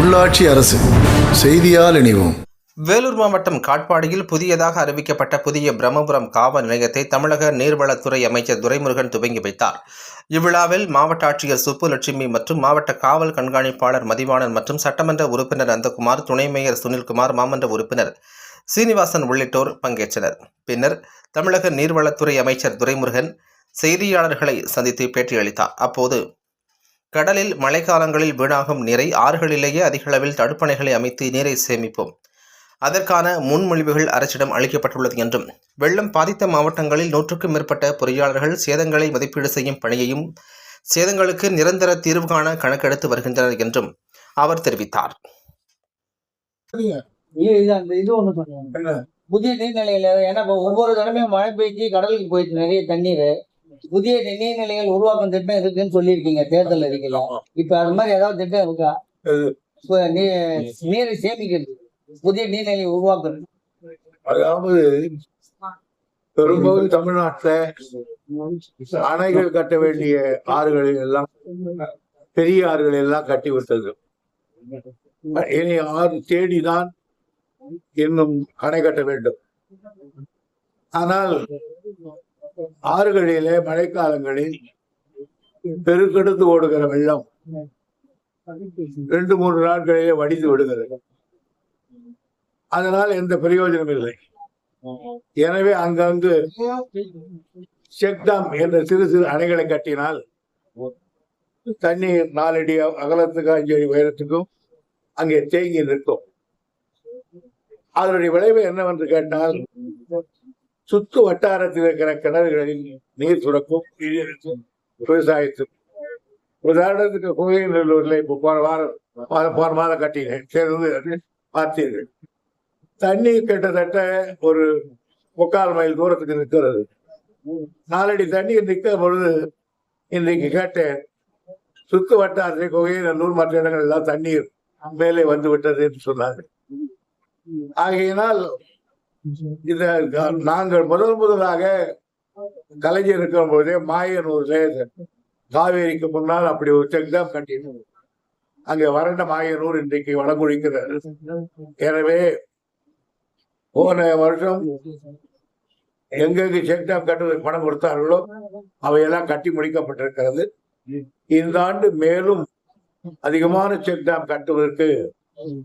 உள்ளாட்சி அரசு. செய்தியால் இணைவோம். வேலூர் மாவட்டம் காட்பாடியில் புதியதாக அறிவிக்கப்பட்ட புதிய பிரம்மபுரம் காவல் நிலையத்தை தமிழக நீர்வளத்துறை அமைச்சர் துரைமுருகன் துவங்கி வைத்தார். இவ்விழாவில் மாவட்ட ஆட்சியர் சுப்புலட்சுமி மற்றும் மாவட்ட காவல் கண்காணிப்பாளர் மதிவாணன் மற்றும் சட்டமன்ற உறுப்பினர் அந்தகுமார் துணை மேயர் சுனில்குமார் மாமன்ற உறுப்பினர் சீனிவாசன் உள்ளிட்டோர் பங்கேற்றனர். பின்னர் தமிழக நீர்வளத்துறை அமைச்சர் துரைமுருகன் செய்தியாளர்களை சந்தித்து பேட்டியளித்தார் அப்போது கடலில் மழைக்காலங்களில் வீணாகும் நீரை ஆறுகளிலேயே அதிகளவில் தடுப்பணைகளை அமைத்து நீரை சேமிப்போம். அதற்கான முன்மொழிவுகள் அரசிடம் அளிக்கப்பட்டுள்ளது என்றும் வெள்ளம் பாதித்த மாவட்டங்களில் நூற்றுக்கும் மேற்பட்ட பொறியாளர்கள் சேதங்களை மதிப்பீடு செய்யும் பணியையும் சேதங்களுக்கு நிரந்தர தீர்வு காண கணக்கெடுத்து வருகின்றனர் என்றும் அவர் தெரிவித்தார். புதிய நீர்நிலைகள் ஏன்னா ஒவ்வொரு தடவையும் மழை பெய்ஞ்சு கடலுக்கு போயிடுச்சு நிறைய தண்ணீர். புதிய நீர்நிலைகள் உருவாக்கும் திட்டம் இருக்குன்னு சொல்லியிருக்கீங்க தேர்தல் அறிக்கையில இப்ப அது மாதிரி ஏதாவது திட்டம் இருக்கா? நீரை சேமிக்கிறது புதிய நீர்நிலை உருவாக்குறது. அதாவது பெரும்பகுதி தமிழ்நாட்டுல அணைகள் கட்ட வேண்டிய ஆறுகள் எல்லாம் பெரிய ஆறுகள் எல்லாம் கட்டி விட்டது. இனி ஆறு தேடிதான் இன்னும் அணை கட்ட வேண்டும். ஆனால் ஆறுகளிலே மழைக்காலங்களில் பெருக்கெடுத்து ஓடுகிற வெள்ளம். ரெண்டு மூன்று நாட்களிலே வடிந்து விடுகிறது. அதனால் எந்த பிரயோஜனம் இல்லை. எனவே அங்கங்கு செக்டாம் என்ற சிறு சிறு அணைகளை கட்டினால் தண்ணீர் நாலடி அகலத்துக்கு அஞ்சு அடி உயரத்துக்கும் அங்கே தேங்கி நிற்கும். அதனுடைய விளைவு என்னவென்று கேட்டால் சுற்று வட்டாரத்தில் இருக்கிற கிணறுகளில் நீர் சுரக்கும் நீர் விவசாயத்துக்கு உதாரணத்துக்கு கோயிலூர்ல இப்போ போன வாரம் போன- போன மாதம் கட்டினேன். சேர்ந்து பார்த்தீர்கள். தண்ணீர் கிட்டத்தட்ட ஒரு முக்கால் மைல் தூரத்துக்கு நிற்கிறது. நாலடி தண்ணீர் நிற்க பொழுது இன்றைக்கு கேட்டேன் சுத்து வட்டாரத்தை கோயிலூர் மற்ற இடங்கள் எல்லாம் தண்ணீர் மேலே வந்து விட்டது என்று சொன்னார்கள். ஆகையினால் இந்த நாங்கள் முதல் முதலாக கலைஞர் இருக்கும் போதே மாயனூர்ல காவேரிக்கு முன்னால் அப்படி ஒரு செக் டேம் கட்டினோம். அங்கே வறண்ட மாயனூர் இன்றைக்கு வளங்குழிக்கிறது எனவே போன வருஷம் எங்கெங்கு செக் டேம் கட்டுவதற்கு பணம் கொடுத்தார்களோ அவையெல்லாம் கட்டி முடிக்கப்பட்டிருக்கிறது. இந்த ஆண்டு மேலும் அதிகமான செக் டேம் கட்டுவதற்கு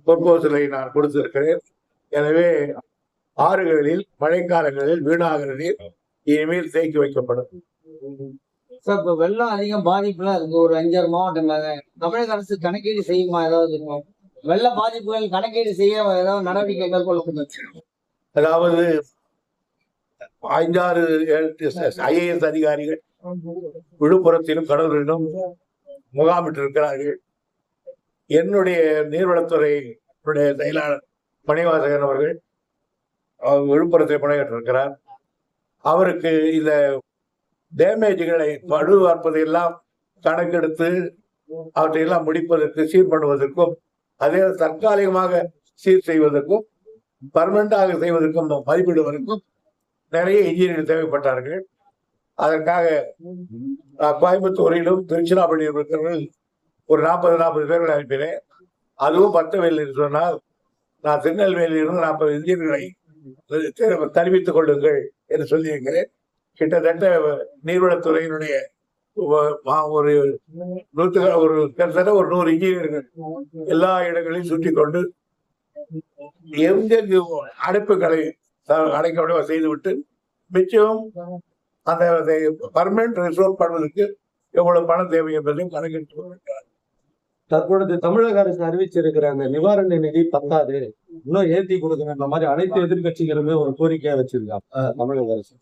ப்ரொபோசலை நான் கொடுத்திருக்கிறேன். எனவே ஆறுகளில் மழைக்காலங்களில் வீணாகிற நீர் இனிமேல் தேக்கி வைக்கப்படும். சார் இப்ப வெள்ளம் அதிகம் பாதிப்புலாம் இருக்கு. ஒரு அஞ்சாறு மாவட்டங்களாக தமிழக அரசு கணக்கீடு செய்யுமா? ஏதாவது வெள்ள பாதிப்புகள் கணக்கீடு செய்ய ஏதாவது நடவடிக்கை மேற்கொள்ளப்படும். அதாவது ஐந்தாறு ஐஏஎஸ் அதிகாரிகள் விழுப்புரத்திலும் கடலூரிலும் முகாமிட்டிருக்கிறார்கள். என்னுடைய நீர்வளத்துறை உடைய செயலாளர் பணிவாசகன் அவர்கள் விழுப்புரத்தை விழுப்புரத்தில் பணியாற்றிருக்கிறார். அவருக்கு இந்த டேமேஜ்களை பழு பார்ப்பதையெல்லாம் கணக்கெடுத்து அவற்றையெல்லாம் முடிப்பதற்கு சீர் பண்ணுவதற்கும் அதே தற்காலிகமாக சீர் செய்வதற்கும் பர்மனண்டாக செய்வதற்கும் மதிப்பிடுவதற்கும் நிறைய இன்ஜினியர் தேவைப்பட்டார்கள். அதற்காக நான் கோயம்புத்தூரிலும் திருச்சிராப்பள்ளியிலும் இருக்கிறவர்கள் ஒரு நாற்பது நாற்பது பேர்களை அனுப்பினேன். அதுவும் பத்தவில்லை என்று சொன்னால் நான் திருநெல்வேலியிலிருந்து நாற்பது இன்ஜினியர்களை தெரிவித்துக் கொள்ளுங்கள் என்று சொல்லியிருக்கிறேன். கிட்டத்தட்ட நீர்வளத்துறையினுடைய ஒரு நூற்று ஒரு கிட்டத்தட்ட ஒரு நூறு இன்ஜினியர்கள் எல்லா இடங்களையும் சுற்றி கொண்டு எங்கெங்கு அடைப்புகளை த- அடைக்க செய்துவிட்டு மிச்சம் அந்த பர்மனன்ட் ரிசோர்ட் பண்ணுவதற்கு எவ்வளவு பணம் தேவை என்பதையும் கணக்கிட்டு தற்பொழுது தமிழக அரசு அறிவிச்சிருக்கிற அந்த நிவாரண நிதி பத்தாது. இன்னும் ஏத்தி கொடுக்கணும் இந்த மாதிரி அனைத்து எதிர்கட்சிகளுமே ஒரு கோரிக்கையா வச்சிருக்காங்க. தமிழக அரசு.